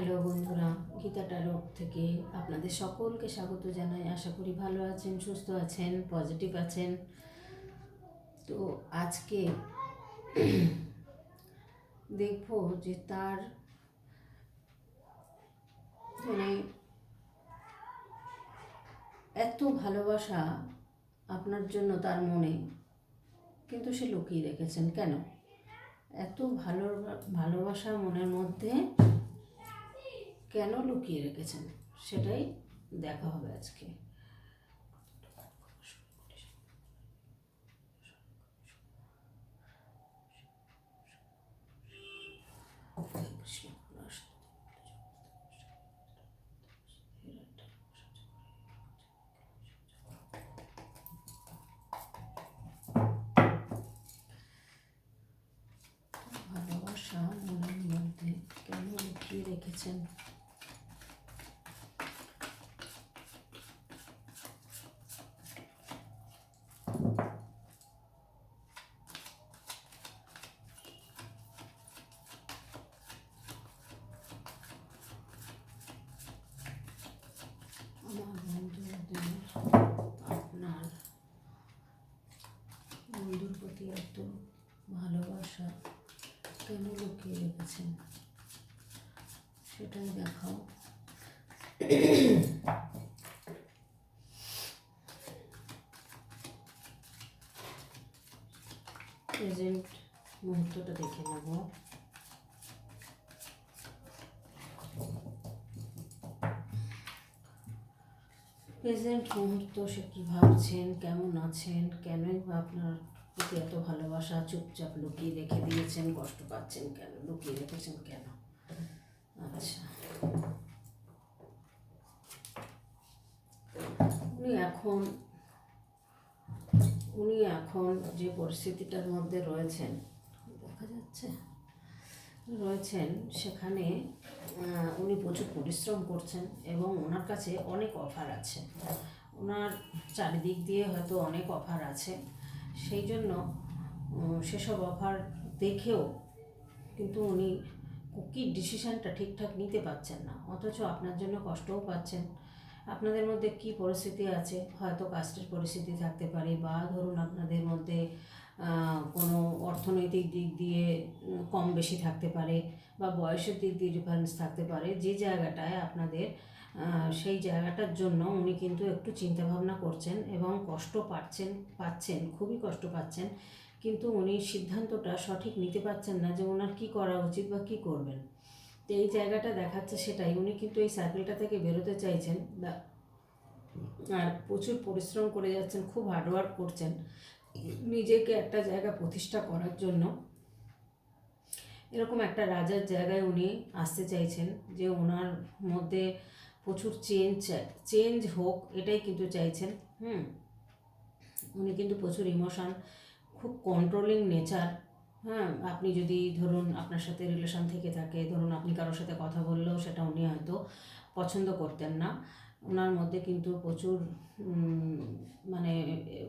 Hello বন্ধুরা, গীতা টারক থেকে আপনাদের সকলকে স্বাগত জানাই। আশা করি ভালো আছেন, সুস্থ আছেন, পজিটিভ আছেন। তো আজকে দেখব যে তার মানে এত ভালোবাসা আপনার জন্য তার মনে, কিন্তু সে লুকিয়ে রেখেছেন কেন? এত ভালো, ভালোবাসা মনের মধ্যে কেন লুকিয়ে রেখেছেন? সেটাই দেখা হবে আজকে। ভালোবাসা মনের মধ্যে কেন লুকিয়ে রেখেছেন আমার বন্ধুদের আপনার বন্ধুর প্রতি এত ভালোবাসা কেন লুকিয়ে রেখেছেন? সেটাই দেখাও। প্রেজেন্ট মুহূর্তটা দেখে নেব। প্রেজেন্ট মুহূর্ত সে কী ভাবছেন, কেমন আছেন, কেনই বা আপনার প্রতি এত ভালোবাসা চুপচাপ লুকিয়ে রেখে দিয়েছেন, কষ্ট পাচ্ছেন কেন? লুকিয়ে রেখেছেন কেন? আচ্ছা। উনি এখন উনি এখন যে পরিস্থিতিটার মধ্যে রয়েছেন, দেখা যাচ্ছে, রয়েছেন, সেখানে উনি প্রচুর পরিশ্রম করছেন এবং ওনার কাছে অনেক অফার আছে। ওনার চারিদিক দিয়ে হয়তো অনেক অফার আছে। সেই জন্য সেসব অফার দেখেও কিন্তু উনি কী ডিসিশানটা ঠিকঠাক নিতে পারছেন না। অথচ আপনার জন্য কষ্টও পাচ্ছেন। আপনাদের মধ্যে কি পরিস্থিতি আছে? হয়তো কাস্টের পরিস্থিতি থাকতে পারে বা ধরুন আপনাদের মধ্যে কোনো অর্থনৈতিক দিক দিয়ে কম বেশি থাকতে পারে বা বয়সের দিক দিয়ে ডিফারেন্স থাকতে পারে, যে জায়গাটায় আপনাদের সেই জায়গাটার জন্য উনি কিন্তু একটু চিন্তাভাবনা করছেন এবং কষ্ট পাচ্ছেন পাচ্ছেন, খুবই কষ্ট পাচ্ছেন। কিন্তু উনি সিদ্ধান্তটা সঠিক নিতে পারছেন না যে ওনার কী করা উচিত বা কী করবেন। তো এই জায়গাটা দেখাচ্ছে সেটাই। উনি কিন্তু এই সার্কেলটা থেকে বেরোতে চাইছেন। বা- আর প্রচুর পরিশ্রম করে যাচ্ছেন, খুব হার্ডওয়ার্ক করছেন নিজেকে একটা জায়গা প্রতিষ্ঠা করার জন্য। এরকম একটা রাজার জায়গায় উনি আসতে চাইছেন যে ওনার মধ্যে প্রচুর চেঞ্জ চেঞ্জ হোক, এটাই কিন্তু চাইছেন, হুম? উনি কিন্তু প্রচুর ইমোশন খুব কন্ট্রোলিং নেচার হ্যাঁ আপনি যদি ধরুন আপনার সাথে রিলেশন থেকে থাকে, ধরুন আপনি কারোর সাথে কথা বললেও সেটা উনি হয়তো পছন্দ করতেন না। ওনার মধ্যে কিন্তু প্রচুর মানে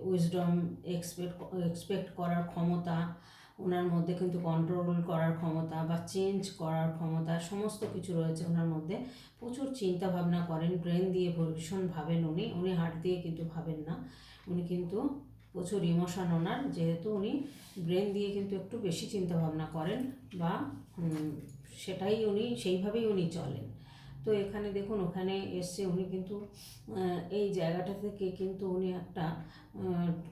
উইজডম এক্সপেক্ট এক্সপেক্ট করার ক্ষমতা ওনার মধ্যে কিন্তু কন্ট্রোল করার ক্ষমতা বা চেঞ্জ করার ক্ষমতা সমস্ত কিছু রয়েছে ওনার মধ্যে। প্রচুর চিন্তা ভাবনা করেন ব্রেন দিয়ে ভীষণ ভাবেন উনি। উনি হার্ট দিয়ে কিন্তু ভাবেন না। উনি কিন্তু প্রচুর ইমোশন ওনার। যেহেতু উনি ব্রেন দিয়ে কিন্তু একটু বেশি চিন্তা ভাবনা করেন বা সেটাই উনি, সেইভাবেই উনি চলেন। তো এখানে দেখুন, ওখানে এসছে উনি কিন্তু এই জায়গাটা থেকে কিন্তু উনি একটা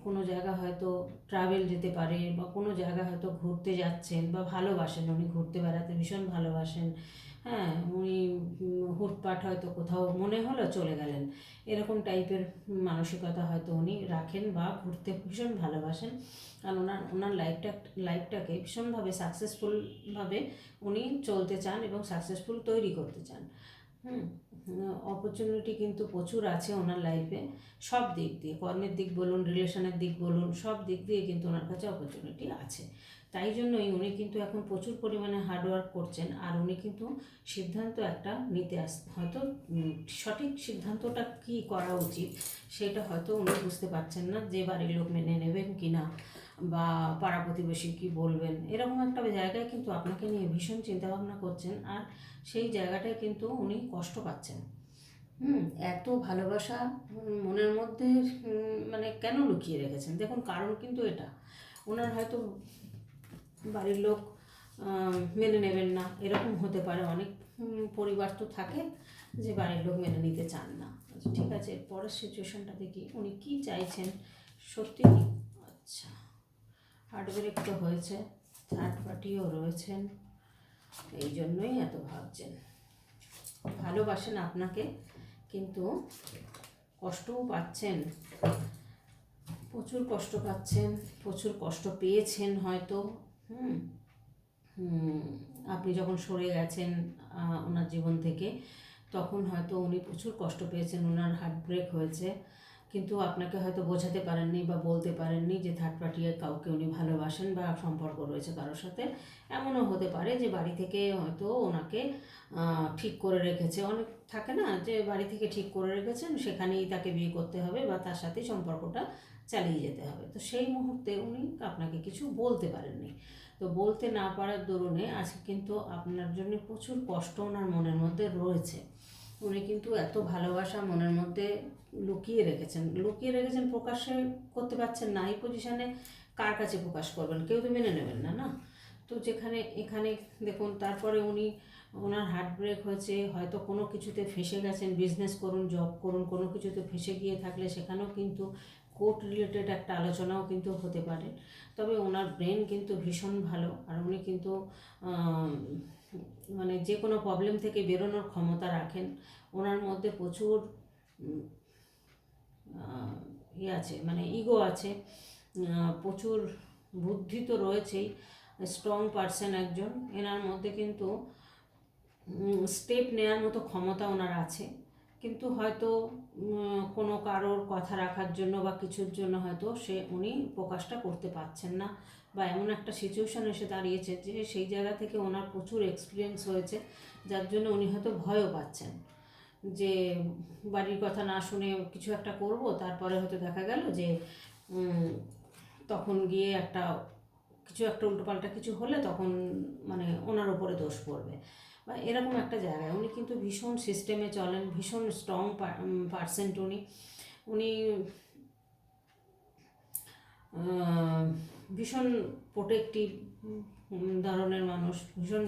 কোনো জায়গা হয়তো ট্রাভেল যেতে পারে বা কোনো জায়গা হয়তো ঘুরতে যাচ্ছেন বা ভালোবাসেন, উনি ঘুরতে বেড়াতে ভীষণ ভালোবাসেন। হ্যাঁ উনি হুটপাট হয়তো কোথাও মনে হলো চলে গেলেন। এরকম টাইপের মানসিকতা হয়তো উনি রাখেন বা ঘুরতে ভীষণ ভালোবাসেন। আর ওনার ওনার লাইফটা লাইফটাকে ভীষণভাবে সাকসেসফুলভাবে উনি চলতে চান এবং সাকসেসফুল তৈরি করতে চান। অপরচুনিটি কিন্তু প্রচুর আছে ওনার লাইফে সব দিক দিয়ে, কর্মের দিক বলুন রিলেশনের দিক বলুন, সব দিক দিয়ে কিন্তু ওনার কাছে অপরচুনিটি আছে। তাই জন্যই উনি কিন্তু এখন প্রচুর পরিমাণে হার্ডওয়ার্ক করছেন আর উনি কিন্তু সিদ্ধান্ত একটা নিতে আস, হয়তো সঠিক সিদ্ধান্তটা কী করা উচিত সেটা হয়তো উনি বুঝতে পারছেন না যে বাড়ির লোক মেনে নেবেন কি না বা পাড়া প্রতিবেশী কী বলবেন। এরকম একটা জায়গায় কিন্তু আপনাকে নিয়ে ভীষণ চিন্তাভাবনা করছেন আর সেই জায়গাটায় কিন্তু উনি কষ্ট পাচ্ছেন। হুম এত ভালোবাসা মনের মধ্যে মানে কেন লুকিয়ে রেখেছেন? দেখুন কারণ কিন্তু এটা। ওনার হয়তো বাড়ির লোক মেনে নেবেন না। এরকম হতে পারে। অনেক পরিবার তো থাকে যে বাড়ির লোক মেনে নিতে চান না। আচ্ছা, ঠিক আছে পরের সিচুয়েশনটা দেখি উনি কি চাইছেন? সত্যি আচ্ছা হার্ট ব্রেক তো হয়েছে থার্ড পার্টিও রয়েছেন। এই জন্যই এত ভাবছেন। ভালোবাসেন আপনাকে, কিন্তু কষ্টও পাচ্ছেন। প্রচুর কষ্ট পাচ্ছেন, প্রচুর কষ্ট পেয়েছেন হয়তো। হুম আপনি যখন সরে গেছেন ওনার জীবন থেকে, তখন হয়তো উনি প্রচুর কষ্ট পেয়েছেন ওনার হার্ট ব্রেক হয়েছে। কিন্তু আপনাকে হয়তো বোঝাতে পারেননি বা বলতে পারেননি যে থার্ড পার্টি কাউকে উনি ভালোবাসেন বা সম্পর্ক রয়েছে কারোর সাথে। এমনও হতে পারে যে বাড়ি থেকে হয়তো ওনাকে ঠিক করে রেখেছে। অনেক থাকে না যে বাড়ি থেকে ঠিক করে রেখেছেন, সেখানেই তাকে বিয়ে করতে হবে বা তার সাথেই সম্পর্কটা চালিয়ে যেতে হবে। তো সেই মুহূর্তে উনি আপনাকে কিছু বলতে পারেননি। তো বলতে না পারার দরুনে আজকে কিন্তু আপনার জন্য প্রচুর কষ্ট ওনার মনের মধ্যে রয়েছে। উনি কিন্তু এত ভালোবাসা মনের মধ্যে লুকিয়ে রেখেছেন। লুকিয়ে রেখেছেন প্রকাশে করতে পারছেন না। এই পজিশানে কার কাছে প্রকাশ করবেন? কেউ তো মেনে নেবেন না না? তো যেখানে, এখানে দেখুন, তারপরে উনি, ওনার হার্ট ব্রেক হয়েছে, হয়তো কোনো কিছুতে ফেসে গেছেন বিজনেস করুন জব করুন, কোনো কিছুতে ফেসে গিয়ে থাকলে সেখানেও কিন্তু কোর্ট রিলেটেড একটা আলোচনাও কিন্তু হতে পারে। তবে ওনার ব্রেন কিন্তু ভীষণ ভালো, আর উনি কিন্তু মানে যে কোনো প্রবলেম থেকে বেরোনোর ক্ষমতা রাখেন। ওনার মধ্যে প্রচুর ইয়ে আছে মানে ইগো আছে প্রচুর বুদ্ধি তো রয়েছেই স্ট্রং পারসন একজন। এনার মধ্যে কিন্তু স্টেপ নেওয়ার মতো ক্ষমতা ওনার আছে। কিন্তু হয়তো কোনো কারোর কথা রাখার জন্য বা কিছুর জন্য হয়তো সে উনি প্রকাশটা করতে পারছেন না। বা এমন একটা সিচুয়েশন এসে দাঁড়িয়েছে যে সেই জায়গা থেকে ওনার প্রচুর এক্সপিরিয়েন্স হয়েছে, যার জন্য উনি হয়তো ভয়ও পাচ্ছেন। যে বাড়ির কথা না শুনে কিছু একটা করব, তারপরে হয়তো দেখা গেল যে তখন গিয়ে একটা কিছু একটা উল্টোপাল্টা কিছু হলে তখন মানে ওনার ওপরে দোষ পড়বে। বা এরকম একটা জায়গায় উনি কিন্তু ভীষণ সিস্টেমে চলেন, ভীষণ স্ট্রং পার্সেন্ট উনি। উনি ভীষণ প্রোটেক্টিভ ধরনের মানুষ ভীষণ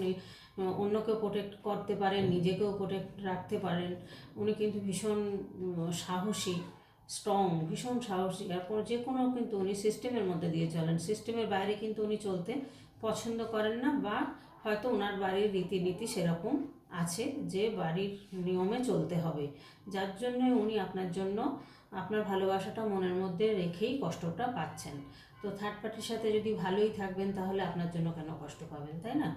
অন্যকেও প্রোটেক্ট করতে পারেন নিজেকেও প্রোটেক্ট রাখতে পারেন। উনি কিন্তু ভীষণ সাহসী স্ট্রং ভীষণ সাহসী। আর যে কোনো কিন্তু উনি সিস্টেমের মধ্যে দিয়ে চলেন। সিস্টেমের বাইরে কিন্তু উনি চলতে পছন্দ করেন না বা হয়তো ওনার বাড়ির রীতিনীতি সেরকম আছে যে বাড়ির নিয়মে চলতে হবে। যার জন্য উনি আপনার জন্য আপনার ভালোবাসাটা মনের মধ্যে রেখেই কষ্টটা পাচ্ছেন। তো থার্ড পার্টির সাথে যদি ভালোই থাকবেন তাহলে আপনার জন্য কেন কষ্ট পাবেন, তাই না?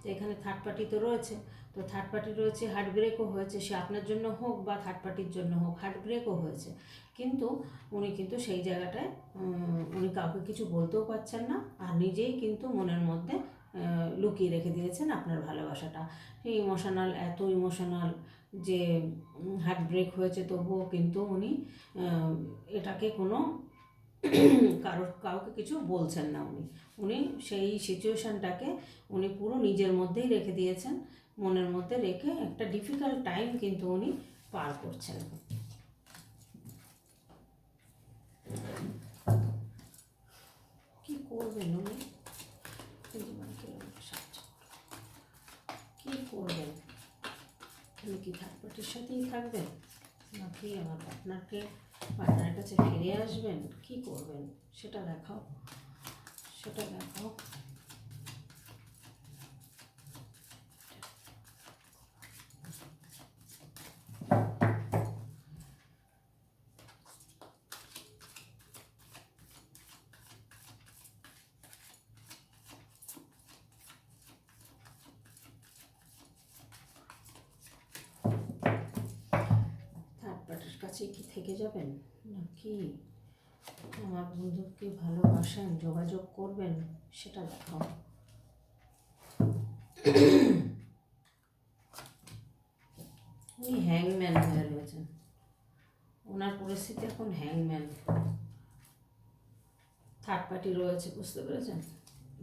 তো এখানে থার্ড পার্টি তো রয়েছে। তো থার্ড পার্টি রয়েছে হার্ট ব্রেকও হয়েছে, সে আপনার জন্য হোক বা থার্ড পার্টির জন্য হোক হার্ট ব্রেকও হয়েছে। কিন্তু উনি কিন্তু সেই জায়গাটায় উনি কাউকে কিছু বলতেও পারছেন না, আর নিজেই কিন্তু মনের মধ্যে লুকিয়ে রেখে দিয়েছেন আপনার ভালোবাসাটা। সেই ইমোশনাল এত ইমোশনাল যে হার্ট ব্রেক হয়েছে তবুও কিন্তু উনি এটাকে কোনো কারোর, কাউকে কিছু বলছেন না উনি। উনি সেই সিচুয়েশানটাকে উনি পুরো নিজের মধ্যেই রেখে দিয়েছেন। মনের মধ্যে রেখে একটা ডিফিকাল্ট টাইম কিন্তু উনি পার করছেন। কি করবেন উনি জীবনকে আমাকে সাহায্য করুন। কি করবেন। তুমি কি থার্ড পার্টির সাথেই থাকবেন? নাকি আমার পার্টনারকে পার্টনারের কাছে ফিরে আসবেন? কি করবেন? সেটা দেখাও। সেটা দেখাও। কাছে কি থেকে যাবেন? নাকি আমার বন্ধুকে ভালোবাসেন, যোগাযোগ করবেন, সেটা দেখাও। উনি হ্যাংম্যান হয়ে রয়েছেন। ওনার পরিস্থিতি এখন হ্যাংম্যান থার্ড পার্টি রয়েছে, বুঝতে পেরেছেন?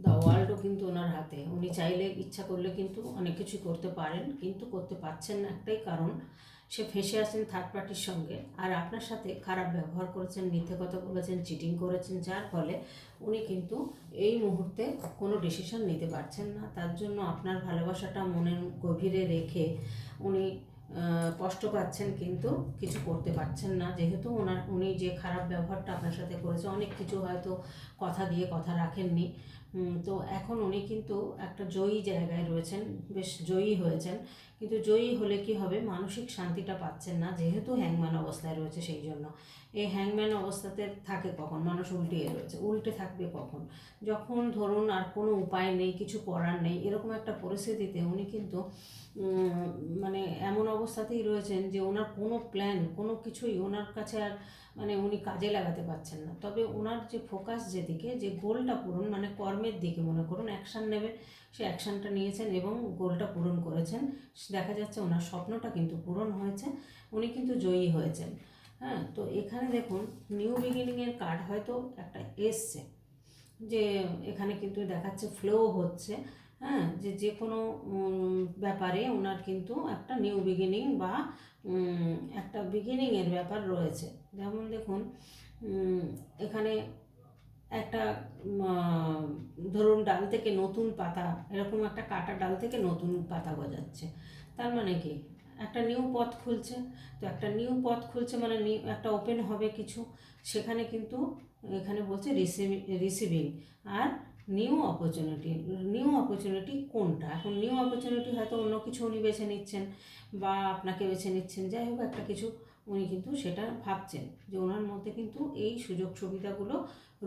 দ্য ওয়ার্ল্ডও কিন্তু ওনার হাতে। উনি চাইলে ইচ্ছা করলে কিন্তু অনেক কিছু করতে পারেন, কিন্তু করতে পারছেন না একটাই কারণ সে ফেঁসে আছেন থার্ড পার্টির সঙ্গে। আর আপনার সাথে খারাপ ব্যবহার করেছেন, মিথ্যে কথা বলেছেন চিটিং করেছেন, যার ফলে উনি কিন্তু এই মুহূর্তে কোনো ডিসিশন নিতে পারছেন না। তার জন্য আপনার ভালোবাসাটা মনের গভীরে রেখে উনি কষ্ট পাচ্ছেন কিন্তু কিছু করতে পারছেন না। যেহেতু ওনার, উনি যে খারাপ ব্যবহারটা আপনার সাথে করেছে, অনেক কিছু হয়তো কথা দিয়ে কথা রাখেননি। তো এখন উনি কিন্তু একটা জয়ী জায়গায় রয়েছেন, বেশ জয়ী হয়েছেন। কিন্তু জয়ী হলে কি হবে? মানসিক শান্তিটা পাচ্ছেন না, যেহেতু হ্যাংম্যান অবস্থায় রয়েছে সেই জন্য। এই হ্যাংম্যান অবস্থাতে থাকে কখন? মানুষ উল্টে রয়েছে। উল্টে থাকবে কখন? যখন ধরুন আর কোনো উপায় নেই, কিছু করার নেই, এরকম একটা পরিস্থিতিতে উনি কিন্তু মানে এমন অবস্থাতেই রয়েছেন যে ওনার কোনো প্ল্যান কোনো কিছুই ওনার কাছে আর মানে উনি কাজে লাগাতে পারছেন না। তবে ওনার যে ফোকাস যেদিকে, যে গোলটা পূরণ মানে কর্মের দিকে মনে করুন অ্যাকশান নেবে, সে অ্যাকশানটা নিয়েছেন এবং গোলটা পূরণ করেছেন, দেখা যাচ্ছে ওনার স্বপ্নটা কিন্তু পূরণ হয়েছে, উনি কিন্তু জয়ী হয়েছেন। হ্যাঁ তো এখানে দেখুন নিউ বিগিনিংয়ের কার্ড হয়তো একটা এসছে, যে এখানে কিন্তু দেখাচ্ছে ফ্লো হচ্ছে হ্যাঁ যে যে কোনো ব্যাপারে ওনার কিন্তু একটা নিউ বিগিনিং বা একটা বিগিনিংয়ের ব্যাপার রয়েছে। যেমন দেখুন এখানে একটা ধরুন ডাল থেকে নতুন পাতা, এরকম একটা কাটা ডাল থেকে নতুন পাতা গজাচ্ছে। তার মানে কি? একটা নিউ পথ খুলছে। তো একটা নিউ পথ খুলছে মানে নিউ একটা ওপেন হবে কিছু। সেখানে কিন্তু, এখানে বলছে রিসিভিং রিসিভিং আর নিউ অপরচুনিটি নিউ অপরচুনিটি কোনটা? এখন নিউ অপরচুনিটি হয়তো অন্য কিছু উনি বেছে নিচ্ছেন বা আপনাকে বেছে নিচ্ছেন। যাই হোক, একটা কিছু উনি কিন্তু সেটা ভাবছেন যে ওনার মধ্যে কিন্তু এই সুযোগ সুবিধাগুলো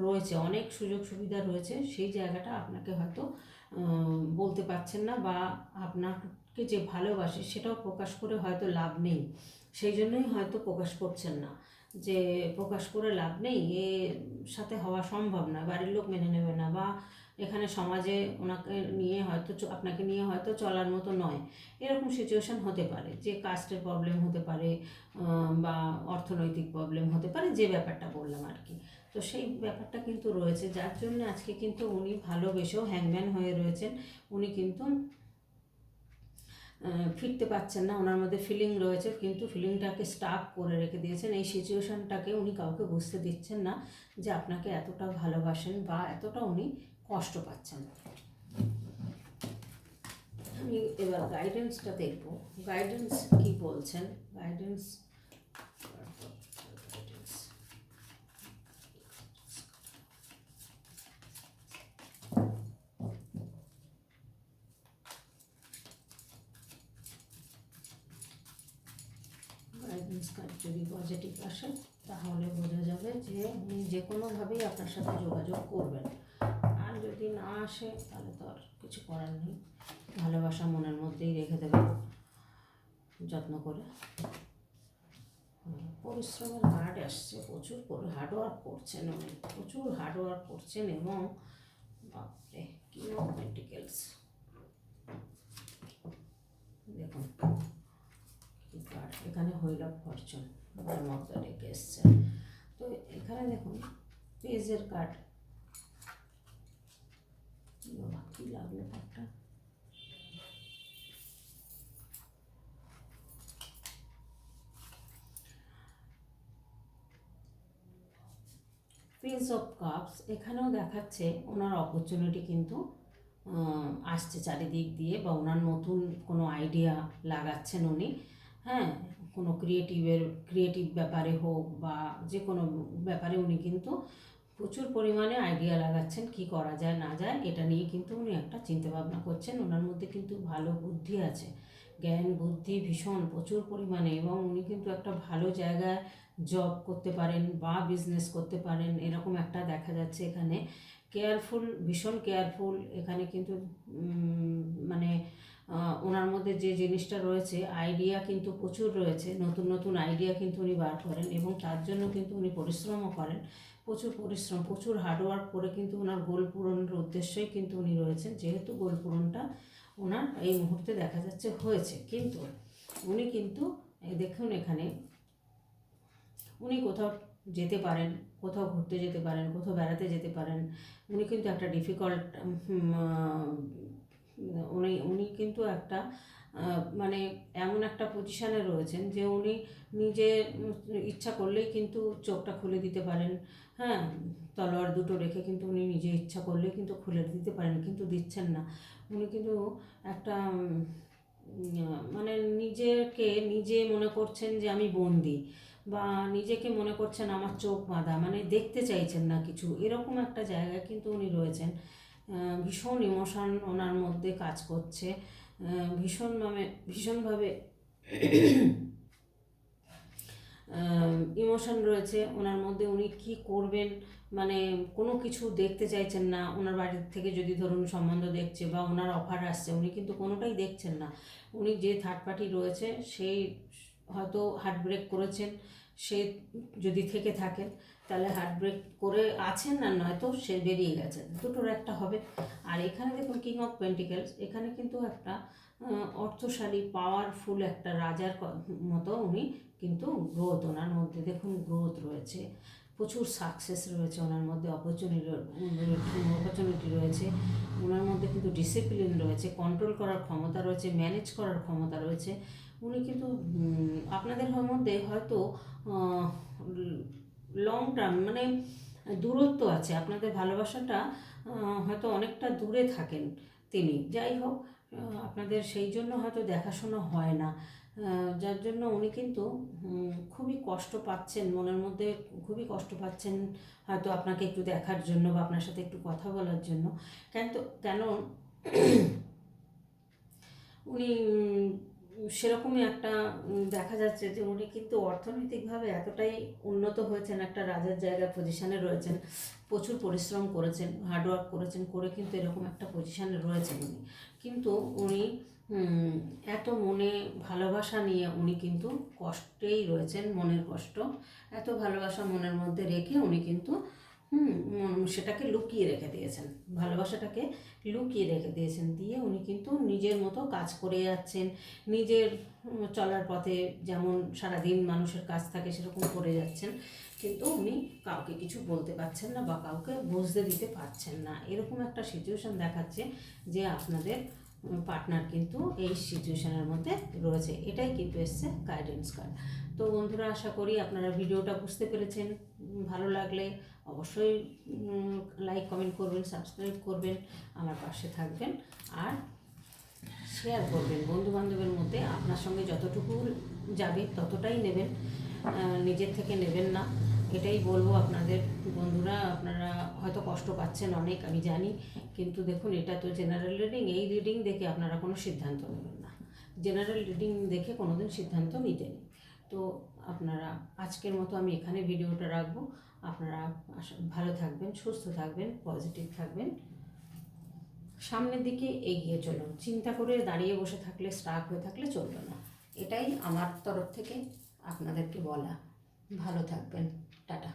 রয়েছে। অনেক সুযোগ সুবিধা রয়েছে, সেই জায়গাটা আপনাকে হয়তো বলতে পারছেন না বা আপনাকে যে ভালোবাসে সেটাও প্রকাশ করে হয়তো লাভ নেই। সেই জন্যই হয়তো প্রকাশ করছেন না। যে প্রকাশ করে লাভ নেই, এ সাথে হওয়া সম্ভব না, বাড়ির লোক মেনে নেবে না বা এখানে সমাজে ওনাকে নিয়ে হয়তো আপনাকে নিয়ে হয়তো চলার মতো নয়। এরকম সিচুয়েশন হতে পারে, যে কাস্টের প্রবলেম হতে পারে বা অর্থনৈতিক প্রবলেম হতে পারে, যে ব্যাপারটা বললাম আর কি। তো সেই ব্যাপারটা কিন্তু রয়েছে, যার জন্য আজকে কিন্তু উনি ভালোবেসেও হ্যাংম্যান হয়ে রয়েছেন। উনি কিন্তু ফিরতে পারছেন না, ওনার মধ্যে ফিলিং রয়েছে, কিন্তু ফিলিংটাকে স্টাক করে রেখে দিয়েছেন। এই সিচুয়েশানটাকে উনি কাউকে বুঝতে দিচ্ছেন না যে আপনাকে এতটা ভালোবাসেন বা এতটা উনি কষ্ট পাচ্ছেন। আমি এবার গাইডেন্সটা দেখব। গাইডেন্স কি বলছেন? গাইডেন্স গাইডেন্স কার্ড যদি পজিটিভ আসে, তাহলে বোঝা যাবে যে উনি যে কোনোভাবেই আপনার সাথে যোগাযোগ করবেন আর যদি না আসে, তাহলে তো আর কিছু করার নেই। ভালোবাসা মনের মধ্যেই রেখে দেবেন। যত্ন করে। পরিশ্রমের কার্ড আসছে, প্রচুর হার্ডওয়ার্ক করছেন উনি। প্রচুর হার্ডওয়ার্ক করছেন এবং বাপরে, কি মেন্টিকেলস দেখুন এখানে হইল ফরচুন। মধ্যে রেখে এসছে। তো এখানে দেখুন, পেজের বাবা, কি লাগল পেজ অফ কাপস এখানেও দেখাচ্ছে ওনার অপরচুনিটি কিন্তু আসছে চারিদিক দিয়ে বা ওনার নতুন কোনো আইডিয়া লাগাচ্ছেন উনি। হ্যাঁ কোনো ক্রিয়েটিভের ক্রিয়েটিভ ব্যাপারে হোক বা যে কোনো ব্যাপারে উনি কিন্তু প্রচুর পরিমাণে আইডিয়া লাগাচ্ছেন কি করা যায়, না যায়, এটা নিয়ে কিন্তু উনি একটা চিন্তাভাবনা করছেন। ওনার মধ্যে কিন্তু ভালো বুদ্ধি আছে, জ্ঞান, বুদ্ধি ভীষণ, প্রচুর পরিমাণে এবং উনি কিন্তু একটা ভালো জায়গায় জব করতে পারেন বা বিজনেস করতে পারেন, এরকম একটা দেখা যাচ্ছে এখানে। কেয়ারফুল ভীষণ কেয়ারফুল এখানে কিন্তু মানে ওনার মধ্যে যে জিনিসটা রয়েছে আইডিয়া কিন্তু প্রচুর রয়েছে। নতুন নতুন আইডিয়া কিন্তু উনি বার করেন এবং তার জন্য কিন্তু উনি পরিশ্রমও করেন। প্রচুর পরিশ্রম, প্রচুর হার্ডওয়ার্ক করে কিন্তু ওনার গোল পূরণের উদ্দেশ্যই কিন্তু উনি রয়েছেন। যেহেতু গোল পূরণটা ওনার এই মুহূর্তে দেখা যাচ্ছে হয়েছে। কিন্তু উনি কিন্তু দেখুন এখানে, উনি কোথাও যেতে পারেন, কোথাও ঘুরতে যেতে পারেন, কোথাও বেড়াতে যেতে পারেন। উনি কিন্তু একটা ডিফিকাল্ট উনি উনি কিন্তু একটা মানে এমন একটা পজিশানে রয়েছেন যে উনি নিজে ইচ্ছা করলেই কিন্তু চোখটা খুলে দিতে পারেন। হ্যাঁ তলোয়ার দুটো রেখে কিন্তু উনি নিজে ইচ্ছা করলেই কিন্তু খুলে দিতে পারেন, কিন্তু দিচ্ছেন না। উনি কিন্তু একটা মানে নিজেকে নিজে মনে করছেন যে আমি বন্দি বা নিজেকে মনে করছেন আমার চোখ বাঁধা মানে দেখতে চাইছেন না কিছু। এরকম একটা জায়গায় কিন্তু উনি রয়েছেন। ভীষণ ইমোশন ওনার মধ্যে কাজ করছে। ভীষণভাবে ভীষণভাবে ইমোশন রয়েছে ওনার মধ্যে। উনি কি করবেন? মানে কোনো কিছু দেখতে চাইছেন না। ওনার বাড়ির থেকে যদি ধরুন সম্বন্ধ দেখছে বা ওনার অফার আসছে, উনি কিন্তু কোনোটাই দেখছেন না। উনি যে থার্ড পার্টি রয়েছে, সেই হয়তো হার্ট ব্রেক করেছেন, সে যদি থেকে থাকেন তাহলে হার্ট ব্রেক করে আছেন না নয়তো সে বেরিয়ে গেছে। দুটোর একটা হবে। আর এখানে দেখুন কিং অফ পেন্টিকেলস এখানে কিন্তু একটা অর্থশালী পাওয়ারফুল একটা রাজার মতো উনি কিন্তু গ্রোথ ওনার মধ্যে দেখুন গ্রোথ রয়েছে। প্রচুর সাকসেস রয়েছে ওনার মধ্যে অপরচুনিটি অপরচুনিটি রয়েছে। ওনার মধ্যে কিন্তু ডিসিপ্লিন রয়েছে কন্ট্রোল করার ক্ষমতা রয়েছে ম্যানেজ করার ক্ষমতা রয়েছে। উনি কিন্তু আপনাদের মধ্যে হয়তো লং টার্ম মানে দূরত্ব আছে। আপনাদের ভালোবাসাটা হয়তো অনেকটা দূরে থাকেন তিনি। যাই হোক আপনাদের সেই জন্য হয়তো দেখাশোনা হয় না। যার জন্য উনি কিন্তু খুবই কষ্ট পাচ্ছেন, মনের মধ্যে খুবই কষ্ট পাচ্ছেন হয়তো আপনাকে একটু দেখার জন্য বা আপনার সাথে একটু কথা বলার জন্য। কেন কেন উনি সেরকমই একটা দেখা যাচ্ছে যে উনি কিন্তু অর্থনৈতিকভাবে এতটাই উন্নত হয়েছেন, একটা রাজার জায়গায় পজিশানে রয়েছেন, প্রচুর পরিশ্রম করেছেন হার্ডওয়ার্ক করেছেন, করে কিন্তু এরকম একটা পজিশানে রয়েছেন উনি। কিন্তু উনি এত মনে ভালোবাসা নিয়ে উনি কিন্তু কষ্টেই রয়েছেন, মনের কষ্ট। এত ভালোবাসা মনের মধ্যে রেখে উনি কিন্তু হুম সেটাকে লুকিয়ে রেখে দিয়েছেন। ভালোবাসাটাকে লুকিয়ে রেখে দিয়েছেন। দিয়ে উনি কিন্তু নিজের মতো কাজ করে যাচ্ছেন। নিজের চলার পথে যেমন সারাদিন মানুষের কাজ থাকে সেরকম করে যাচ্ছেন। কিন্তু উনি কাউকে কিছু বলতে পারছেন না বা কাউকে বুঝতে দিতে পারছেন না। এরকম একটা সিচুয়েশান দেখাচ্ছে যে আপনাদের পার্টনার কিন্তু এই সিচুয়েশানের মধ্যে রয়েছে। এটাই কিন্তু এসছে গাইডেন্স কার্ড তো বন্ধুরা, আশা করি আপনারা ভিডিওটা বুঝতে পেরেছেন। ভালো লাগলে অবশ্যই লাইক কমেন্ট করবেন সাবস্ক্রাইব করবেন, আমার পাশে থাকবেন আর শেয়ার করবেন। বন্ধু বান্ধবের মধ্যে আপনার সঙ্গে যতটুকু যাবে ততটাই নেবেন নিজের থেকে নেবেন না। এটাই বলব আপনাদের। বন্ধুরা, আপনারা হয়তো কষ্ট পাচ্ছেন অনেক, আমি জানি, কিন্তু দেখুন, এটা তো জেনারেল রিডিং এই রিডিং দেখে আপনারা কোনো সিদ্ধান্ত নেবেন না। জেনারেল রিডিং দেখে কোনো দিন সিদ্ধান্ত নিতে নেই তো আপনারা আজকের মতো আমি এখানে ভিডিওটা রাখব। আপনারা ভালো থাকবেন, সুস্থ থাকবেন, পজিটিভ থাকবেন। সামনের দিকে এগিয়ে চলুন। চিন্তা করে দাঁড়িয়ে বসে থাকলে স্টাক হয়ে থাকলে চলবে না। এটাই আমার তরফ থেকে আপনাদেরকে বলা। ভালো থাকবেন। টাটা।